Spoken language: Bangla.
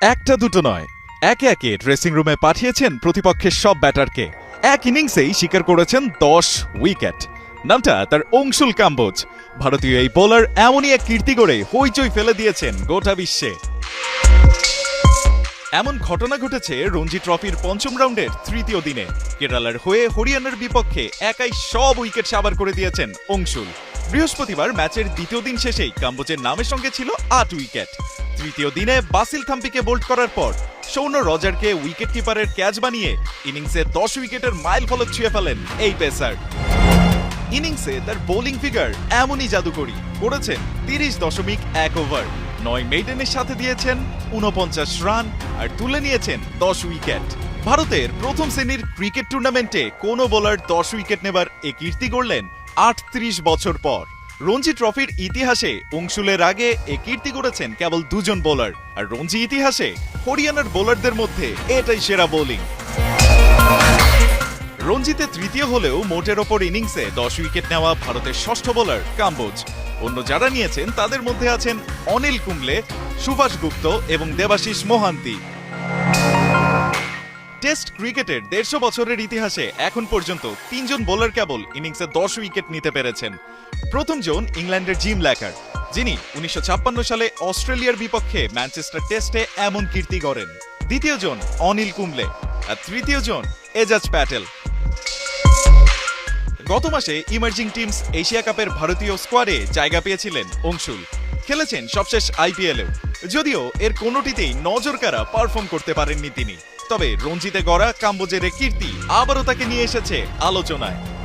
একটা দুটো নয়। একে একে ড্রেসিং রুমে পাঠিয়েছেন প্রতিপক্ষের সব ব্যাটারকে। এক ইনিংসেই স্বীকার করেছেন দশ উইকেট। নামটা তার অংশুল কাম্বোজ। ভারতীয় এই বোলার এমনই এক কীর্তি করে হইচই ফেলে দিয়েছেন গোটা বিশ্বে। এমন ঘটনা ঘটেছে রঞ্জি ট্রফির পঞ্চম রাউন্ডের তৃতীয় দিনে। কেরালার হয়ে হরিয়ানার বিপক্ষে একাই সব উইকেট সাবার করে দিয়েছেন অংশুল। বৃহস্পতিবার ম্যাচের দ্বিতীয় দিন শেষেই কাম্বোজের নামের সঙ্গে ছিল আট উইকেট। তৃতীয় দিনে বাসিল থাম্পিকে বোল্ড করার পর সৌন্য রজারকে উইকেট কিপারের ক্যাচ বানিয়ে ইনিংসে দশ উইকেটের মাইল ফলক ছুঁয়ে ফেলেন এই পেসার। ইনিংসে তার বোলিং ফিগার এমনই জাদুকরি, করেছেন তিরিশ দশমিক এক ওভার, নয় মেইডেনের সাথে দিয়েছেন উনপঞ্চাশ রান আর তুলে নিয়েছেন দশ উইকেট। ভারতের প্রথম শ্রেণির ক্রিকেট টুর্নামেন্টে কোনো বোলার দশ উইকেট নেবার এ কীর্তি গড়লেন আটত্রিশ বছর পর। রঞ্জি ট্রফির ইতিহাসে অংশুলের আগে এ কীর্তি করেছেন কেবল দুজন বোলার আর রঞ্জি ইতিহাসে হরিয়ানার বোলারদের মধ্যে এটাই সেরা বোলিং রঞ্জিতে তৃতীয় হলেও মোটের ওপর ইনিংসে দশ উইকেট নেওয়া ভারতের ষষ্ঠ বোলার কাম্বোজ। অন্য যারা নিয়েছেন, তাদের মধ্যে আছেন অনিল কুম্বলে, সুভাষ গুপ্ত এবং দেবাশিস মোহান্তি। টেস্ট ক্রিকেটের দেড়শো বছরের ইতিহাসে এখন পর্যন্ত তিনজন বোলার কেবল ইনিংসে দশ উইকেট নিতে পেরেছেন। প্রথম জন ইংল্যান্ডের জিম ল্যাকার, যিনি উনিশশো ছাপ্পান্ন সালে অস্ট্রেলিয়ার বিপক্ষে ম্যানচেস্টার টেস্টে এমন কীর্তি গড়েন। দ্বিতীয় জন অনিল কুম্বলে আর তৃতীয় জন এজাজ প্যাটেল। গত মাসে ইমার্জিং টিমস এশিয়া কাপের ভারতীয় স্কোয়াডে জায়গা পেয়েছিলেন অংশুল। খেলেছেন সবশেষ আইপিএলেও। যদিও এর কোনোটিতেই নজর কারা পারফর্ম করতে পারেননি তিনি। তবে রঞ্জিতে গড়া কাম্বোজের কীর্তি আবারও তাকে নিয়ে এসেছে আলোচনায়।